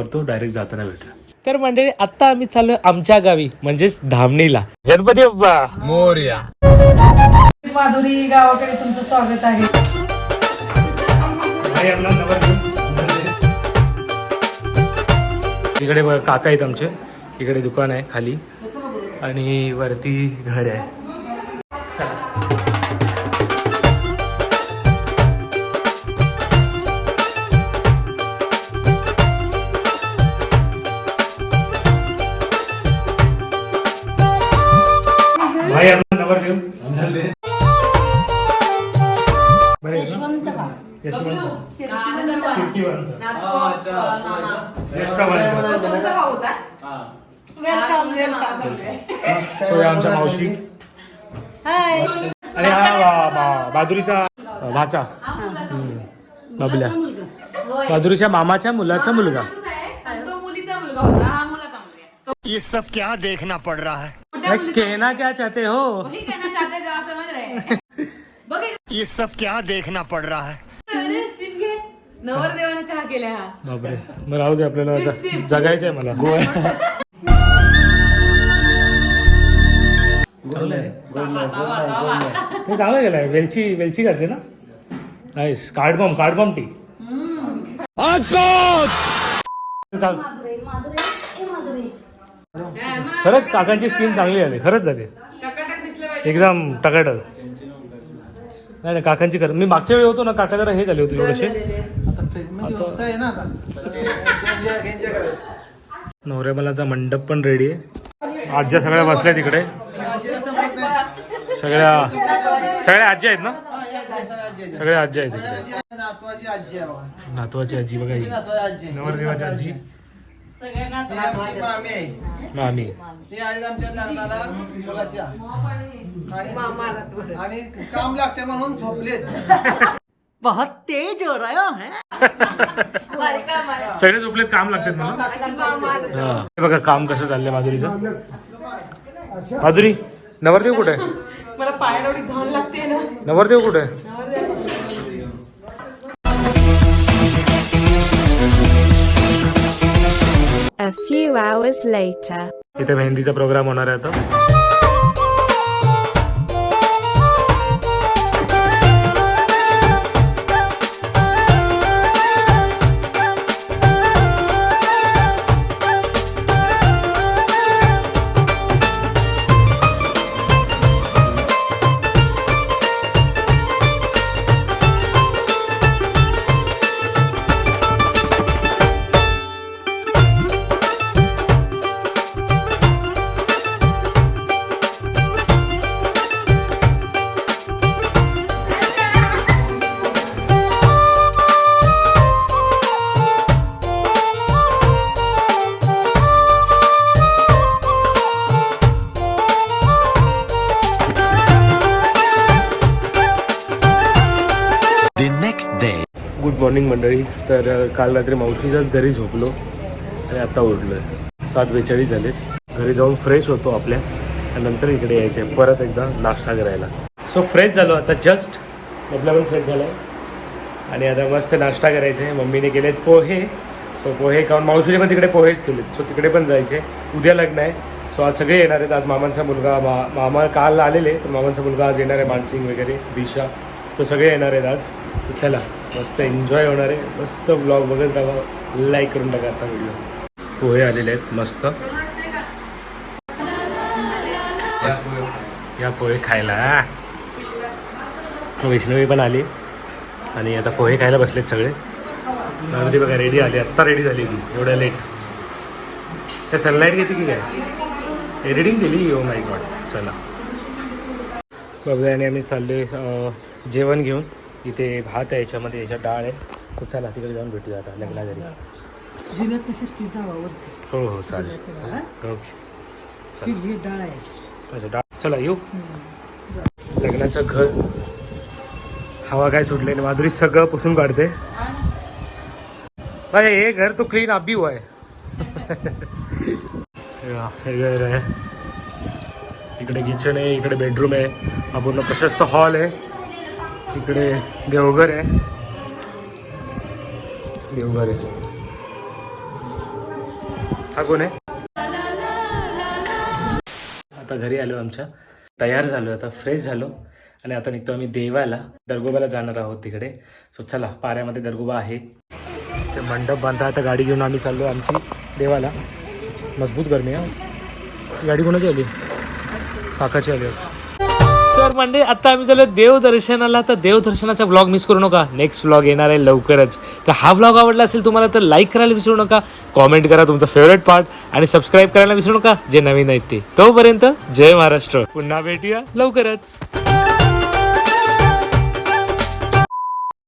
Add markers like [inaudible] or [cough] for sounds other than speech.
करतो डायरेक्ट जाताना भेटूया. तर मंडळी आता आम्ही चाललोय आमच्या गावी म्हणजेच धामणीला. गणपती बाप्पा. मोर्या. माधुरी गावाकडे तुमचं स्वागत आहे. इकडे बघा, काका आहेत आमचे. इकडे दुकान आहे खाली. आणि वरती घर आहे. चला. भाई आपला नंबर देऊ? बरं आहे ना? यशवंत कीर्तिवंत. ज्येष्ठवंत. वेलकम वेलकम सो या आमच्या मावशी. आणि हा बा- बा- बहादुरीचा अ, भाचा हम्म. बाबल्या. बहादुरीच्या मामाच्या मुलाचा मुलगा. तो मुलीचा मुलगा होता. हा मुलाचा मुलगा ये सब क्या देखना पड़ रहा है? अरे, कहना क्या चाहते हो? वही कहना चाहते हैं जो आप समझ रहे हैं। [laughs] ये सब क्या देखना पड़ रहा है? घे नवरदेवाने चहा केल्या हा। बापरे मग राहू दे आपल्याला जगायचंय मला. ते चांगलं गेलंय वेलची वेलची घातली ना? नाईस कार्डबॉम कार्डबॉम टी चाल- खरंच काकांची स्किन चांगली झाली खरंच झाली. एकदम टकाटक नाही नाही काकांची खरं मी मागच्या वेळी होतो ना काका जरा हे झाले होते थोडेसे. नवऱ्या मलाचा मंडप पण रेडी आहे. आज्या सगळ्या बसल्या तिकडे. सगळ्या सगळ्या आजी आहेत ना? सगळ्या आजी आहेत तिकडे. नातवाची आजी बघा नातवाची आजी. बघा ही नातवाची आजी आहे. नवरदेवाची आजी ही आमची मामी. आहे. मामी. ही आहेत आमच्या लग्नाला मुलाच्या. आणि- आणि काम लागते म्हणून झोपलेत. सगळे झोपलेत काम लागतात म्हणून हा. हे बघा काम कसं चाललंय माधुरीचं? माधुरी नवरदेव कुठे? मला पायाला एवढी घाण लागते ना. नवरदेव कुठे? A few hours later. इथे मेहंदीचा प्रोग्राम होणार आहे आता मॉर्निंग मंडळी. तर काल रात्री मावशीच्याच घरी झोपलो आणि आता उठलो आहे सात बेचाळीस झालेस. घरी जाऊन फ्रेश होतो आपल्या. आणि नंतर इकडे यायचं आहे परत एकदा नाश्ता करायला. सो फ्रेश झालो. आता जस्ट आपला पण फ्रेश झाला आहे आणि आता मस्त नाश्ता करायचा आहे मम्मीने केलेत पोहे. सो पोहे खाऊन मावशीने पण तिकडे पोहेच केलेत. सो तिकडे पण जायचे उद्या लग्न आहे. सो आज सगळे येणार आहेत. आज मामांचा मुलगा मा मामा काल आलेले. पण मामांचा मुलगा आज येणार आहे. मानसिंग वगैरे दिशा. तो सगळे येणार आहेत आज. तर चला मस्त एन्जॉय होणार आहे. मस्त ब्लॉग बघत राहा. लाईक करून टाका आता व्हिडिओ पोहे आलेले आहेत मस्त. या पोहे. खायला. वैष्णवी पण आली. आणि आता पोहे खायला बसलेत सगळे. अगदी बघा रेडी आली. आत्ता रेडी झाली ती. एवढ्या लेट त्या सनलाईट घेते की काय? एडिटिंग केली? ओ माय गॉड चला. बघा आणि आम्ही चाललोय जेवण घेऊन. इथे भात आहे याच्यामध्ये याच्यात डाळ आहे. तर चला तिकडे जाऊन भेटूया आता लग्ना घरी. जिन्यात हो हो चालेल. ओके. ही डाळ आहे. अच्छा डाळ. चला येऊ. लग्नाचं घर. हवा काय सुटले आणि माधुरी सगळं पुसून काढते. अरे हे घर तो क्लीन अभी हुआ है हे घर आहे. इकडे किचन आहे इकडे बेडरूम आहे. हा पूर्ण प्रशस्त हॉल आहे. इकडे देवघर आहे. देवघर आहे. हा कोण आहे? आता घरी आलो आमच्या. तयार झालो आता फ्रेश झालो. आणि आता निघतो आम्ही देवाला. दरगोबाला जाणार आहोत तिकडे. सो चला पाऱ्यामध्ये दरगोबा आहे. ते मंडप बांधता आता गाडी घेऊन आम्ही चाललो आमची देवाला. मजबूत गरमी हा गाडी कोणाची आली? काकाची आली. तर म्हणजे आता आम्ही चालू देवदर्शनाला. तर देवदर्शनाचा व्लॉग मिस करू नका. नेक्स्ट व्लॉग येणार आहे लवकरच. तर हा व्लॉग आवडला असेल तुम्हाला तर लाईक करायला विसरू नका. कॉमेंट करा तुमचा फेवरेट पार्ट आणि सबस्क्राईब करायला विसरू नका. जे नवीन आहेत ते. तोपर्यंत जय महाराष्ट्र. पुन्हा भेटूया लवकरच.